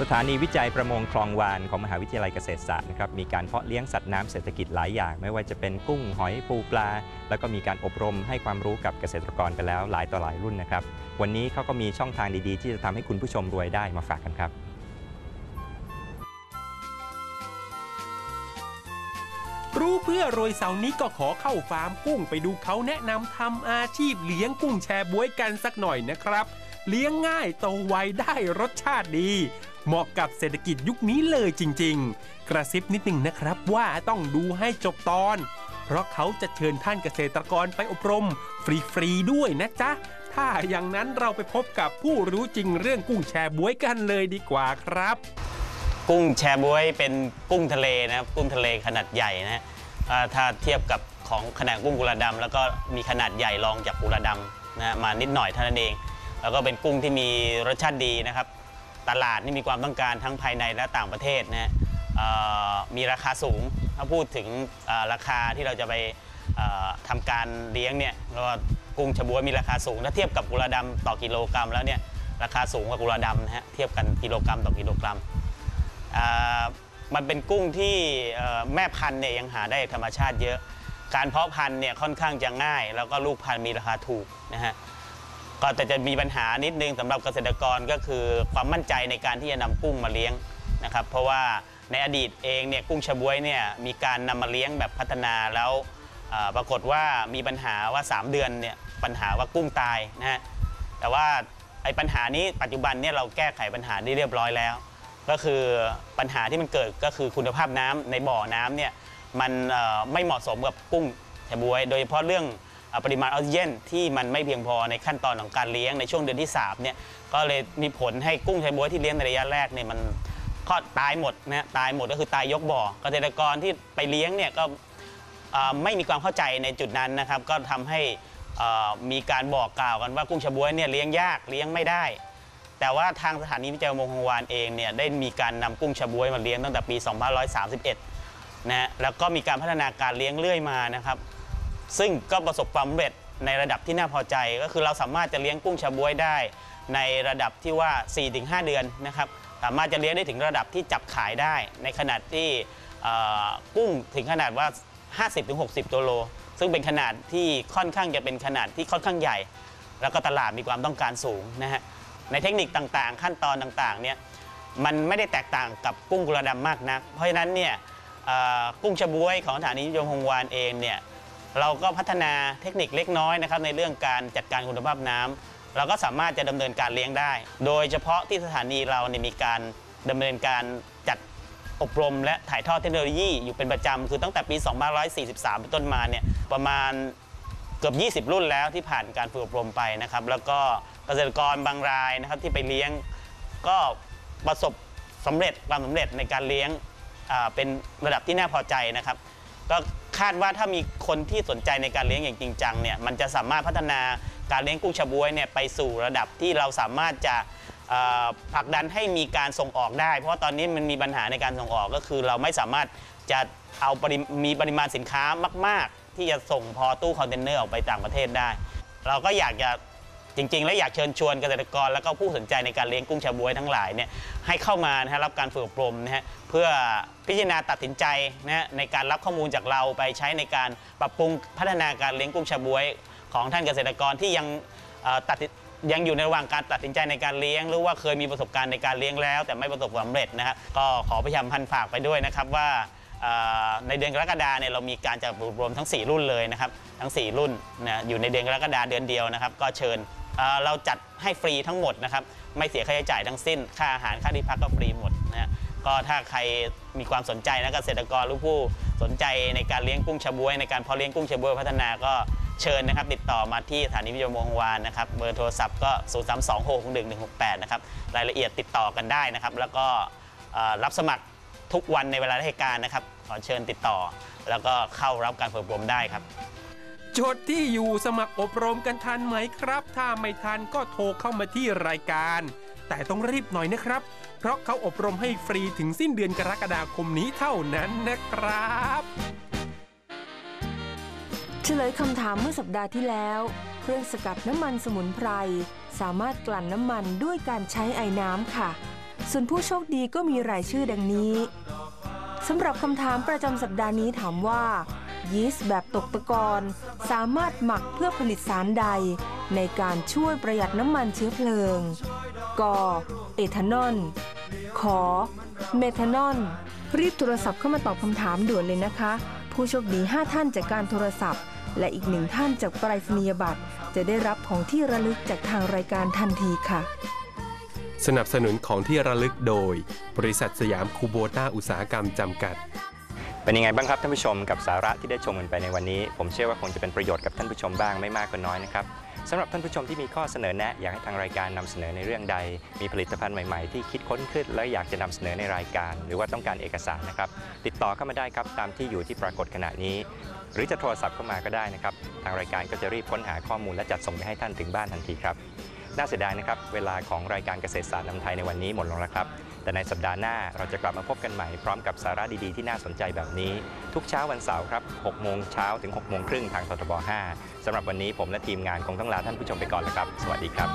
สถานีวิจัยประมงคลองวานของมหาวิทยาลัยเกษตรศาสตร์นะครับมีการเพาะเลี้ยงสัตว์น้ำเศรษฐกิจหลายอย่าง ไม่ว่าจะเป็นกุ้งหอยปูปลา แล้วก็มีการอบรมให้ความรู้กับเกษตรกรกันแล้วหลายต่อหลายรุ่นนะครับ วันนี้เขาก็มีช่องทางดีๆ ที่จะทำให้คุณผู้ชมรวยได้มาฝากกันครับ รู้เพื่อโรยเสาร์นี้ก็ขอเข้าฟาร์มกุ้งไปดูเขาแนะนำทำอาชีพเลี้ยงกุ้งแชบวยกันสักหน่อยนะครับ เลี้ยงง่ายโตไวได้รสชาติดี เหมาะกับเศรษฐกิจยุคนี้เลยจริง ๆ กระซิบนิดหนึ่งนะครับว่าต้องดูให้จบตอน เพราะเขาจะเชิญท่านเกษตรกรไปอบรม ฟรีๆด้วยนะจ๊ะ ถ้าอย่างนั้นเราไปพบกับผู้รู้จริงเรื่องกุ้งแชบวยกันเลยดีกว่าครับ กุ้งแชบวยเป็นกุ้งทะเลนะครับกุ้งทะเลขนาดใหญ่นะถ้าเทียบกับของขนาดกุ้งกุลาดำแล้วก็มีขนาดใหญ่รองจากกุลาดำนะมานิดหน่อยเท่านั้นเอง แล้วก็เป็นกุ้งที่มีรสชาติดีนะครับ ตลาดนี่มีความต้องการทั้งภายในและต่างประเทศนะฮะมีราคาสูง ถ้าพูดถึงราคาที่เราจะไปเอ่อทำการเลี้ยงเนี่ยก็กุ้งชะบวยมีราคาสูง ถ้าเทียบกับกุลาดำต่อกิโลกรัมแล้วเนี่ยราคาสูงกว่ากุลาดำนะฮะเทียบกันกิโลกรัมต่อกิโลกรัมมันเป็นกุ้งที่แม่พันธุ์เนี่ยยังหาได้ธรรมชาติเยอะ การเพาะพันธุ์เนี่ยค่อนข้างจะง่าย แล้วก็ลูกพันธุ์มีราคาถูกนะฮะ ก็แต่จะมีปัญหานิดนึงสำหรับเกษตรกรก็คือความมั่นใจในการที่จะนำกุ้งมาเลี้ยงนะครับเพราะว่าในอดีตเองเนี่ยกุ้งชะบวยเนี่ยมีการนำมาเลี้ยงแบบพัฒนาแล้วปรากฏว่ามีปัญหาว่า 3 เดือนเนี่ยปัญหาว่ากุ้งตายนะฮะแต่ว่าไอ้ปัญหานี้ปัจจุบันเนี่ยเราแก้ไขปัญหาได้เรียบร้อยแล้ว ก็คือปัญหาที่มันเกิดก็คือคุณภาพน้ำในบ่อน้ำเนี่ยมันไม่เหมาะสมกับกุ้งแชบวย โดยเฉพาะเรื่อง ปริมาณออกซิเจนที่มันไม่เพียงพอในขั้นตอนของการเลี้ยงในช่วงเดือนที่3เนี่ยก็เลยมีผลให้กุ้งแชบวยที่เลี้ยงในระยะแรกเนี่ยมันก็ตายหมดนะฮะตายหมดก็คือตายยกบ่อเกษตรกรที่ไปเลี้ยงเนี่ยก็ไม่มีความเข้าใจในจุดนั้นนะครับ ก็ทำให้มีการบอกกล่าวกันว่ากุ้งชบวยเนี่ยเลี้ยงยากเลี้ยงไม่ได้ แต่ว่าทางสถานีวิจัยมงคงวานเองเนี่ยได้มีการนำกุ้งชบวยมาเลี้ยงตั้งแต่ปี 2531นะฮะแล้วก็มีการพัฒนาการเลี้ยงเรื่อยมานะครับ ซึ่งก็ประสบความสำเร็จในระดับที่น่าพอใจ ก็คือเราสามารถจะเลี้ยงกุ้งชะบวยได้ ในระดับที่ว่า 4-5 เดือนนะครับสามารถจะเลี้ยงได้ถึงระดับที่จับขายได้ ในขนาดที่เอ่อกุ้งถึงขนาดว่า 50-60 ตัวโล ซึ่งเป็นขนาดที่ค่อนข้างจะเป็นขนาดที่ค่อนข้างใหญ่ แล้วก็ตลาดมีความต้องการสูงนะฮะในเทคนิคต่างๆ ขั้นตอนต่างๆเนี่ยมันไม่ได้แตกต่างกับกุ้งกุลาดำมากนัก เพราะฉะนั้นเนี่ยเอ่อกุ้งชะบวยของสถานีวิยมฮงวานเองเนี่ย เราก็พัฒนาเทคนิคเล็กน้อยนะครับในเรื่องการจัดการคุณภาพน้ำเราก็สามารถจะดำเนินการเลี้ยงได้ โดยเฉพาะที่สถานีเราเนี่ยมีการดำเนินการจัดอบรมและถ่ายทอดเทคโนโลยีอยู่เป็นประจำคือตั้งแต่ปี 2543 เป็นต้นมาเนี่ยประมาณเกือบ 20 รุ่นแล้วที่ผ่านการฝึกอบรมไปนะครับ แล้วก็เกษตรกรบางรายนะครับที่ไปเลี้ยงก็ประสบสำเร็จความสำเร็จในการเลี้ยงเป็นระดับที่น่าพอใจนะครับ ก็ คาดว่าถ้ามีคนที่สนใจในการเลี้ยงอย่างจริงจังเนี่ยมันจะสามารถพัฒนาการเลี้ยงกุ้งฉบวยเนี่ยไปสู่ระดับที่เราสามารถจะผลักดันให้มีการส่งออกได้ เพราะตอนนี้มันมีปัญหาในการส่งออกก็คือ เราไม่สามารถจะเอามีปริมาณสินค้ามาก ๆ ที่จะส่งพอตู้คอนเทนเนอร์ออกไปต่างประเทศได้ เราก็อยากจะ จริง ๆ และอยากเชิญชวนเกษตรกร แล้วก็ผู้สนใจในการเลี้ยงกุ้งชาบวยทั้งหลายเนี่ยให้เข้ามานะฮะรับการฝึกอบรมนะฮะเพื่อพิจารณาตัดสินใจนะฮะในการรับข้อมูลจากเราไปใช้ในการปรับปรุงพัฒนาการเลี้ยงกุ้งชาบวย ของท่านเกษตรกรที่ยังเอ่อตัดสินยังอยู่ในระหว่างการตัดสินใจในการเลี้ยง หรือว่าเคยมีประสบการณ์ในการเลี้ยงแล้ว แต่ไม่ประสบความสำเร็จนะครับก็ขอพยายามพันฝากไปด้วยนะครับว่า ในเดือนกรกฎาเนี่ยเรามีการจัดอบรมทั้ง 4 รุ่นเลยนะครับทั้ง 4 รุ่นนะอยู่ในเดือนกรกฎาเดือนเดียวนะครับ ก็เชิญเเราจัดให้ฟรีทั้งหมดนะครับไม่เสียค่าใช้จ่ายทั้งสิ้น ค่าอาหารค่าที่พักก็ฟรีหมดนะก็ถ้าใครมีความสนใจนะเกษตรกรหรือผู้สนใจในการเลี้ยงกุ้งชะบวย ในการเพาะเลี้ยงกุ้งชะบวยพัฒนาก็เชิญนะครับ ติดต่อมาที่สถานีวิทยุมงวานนะครับเบอร์โทรศัพท์ก็ 0 3 2 6 1 1 6 8 นะครับรายละเอียดติดต่อกันได้นะครับ แล้วก็รับสมัคร ทุกวันในเวลาราชการนะครับ ขอเชิญติดต่อ แล้วก็เข้ารับการฝึกอบรมได้ครับ จดที่อยู่สมัครอบรมกันทันไหมครับ ถ้าไม่ทันก็โทรเข้ามาที่รายการ แต่ต้องรีบหน่อยนะครับ เพราะเขาอบรมให้ฟรีถึงสิ้นเดือนกรกฎาคมนี้เท่านั้นนะครับเฉลยคำถามเมื่อสัปดาห์ที่แล้ว เครื่องสกัดน้ำมันสมุนไพร สามารถกลั่นน้ำมันด้วยการใช้ไอ้น้ำค่ะ ส่วนผู้โชคดีก็มีรายชื่อดังนี้สำหรับคำถามประจำสัปดาห์นี้ถามว่า ยีสต์แบบตกตะกอนสามารถหมักเพื่อผลิตสารใด ในการช่วยประหยัดน้ำมันเชื้อเพลิง ก เอทานอลขอเมทานอล รีบโทรศัพท์เข้ามาตอบคำถามด่วนเลยนะคะ ผู้โชคดี 5 ท่านจากการโทรศัพท์ และอีกหนึ่งท่านจากปรษณียบัตร จะได้รับของที่ระลึกจากทางรายการทันทีค่ะ สนับสนุนของที่ระลึกโดย บริษัทสยามคูโบต้าอุตสาหกรรมจำกัด เป็นยังไงบ้างครับท่านผู้ชมกับสาระที่ได้ชมกันไปในวันนี้ ผมเชื่อว่าคงจะเป็นประโยชน์กับท่านผู้ชมบ้างไม่มากก็น้อยนะครับสำหรับท่านผู้ชมที่มีข้อเสนอแนะ อยากให้ทางรายการนำเสนอในเรื่องใด มีผลิตภัณฑ์ใหม่ ๆ ที่คิดค้นขึ้น และอยากจะนำเสนอในรายการ หรือว่าต้องการเอกสารนะครับ ติดต่อเข้ามาได้ครับตามที่อยู่ที่ปรากฏขณะนี้ หรือจะโทรศัพท์เข้ามาก็ได้นะครับ ทางรายการก็จะรีบค้นหาข้อมูลและจัดส่งไปให้ท่านถึงบ้านทันทีครับ น่าเสียดายนะครับ เวลาของรายการเกษตรศาสตร์นำไทยในวันนี้หมดลงแล้วครับ แต่ในสัปดาห์หน้าเราจะกลับมาพบกันใหม่พร้อมกับสาระดีๆที่น่าสนใจแบบนี้ ทุกเช้าวันเสาร์ครับ6โมงเช้าถึง6โมงครึ่งทางททบ 5สำหรับวันนี้ผมและทีมงานคงต้องลาท่านผู้ชมไปก่อนแล้วครับ สวัสดีครับ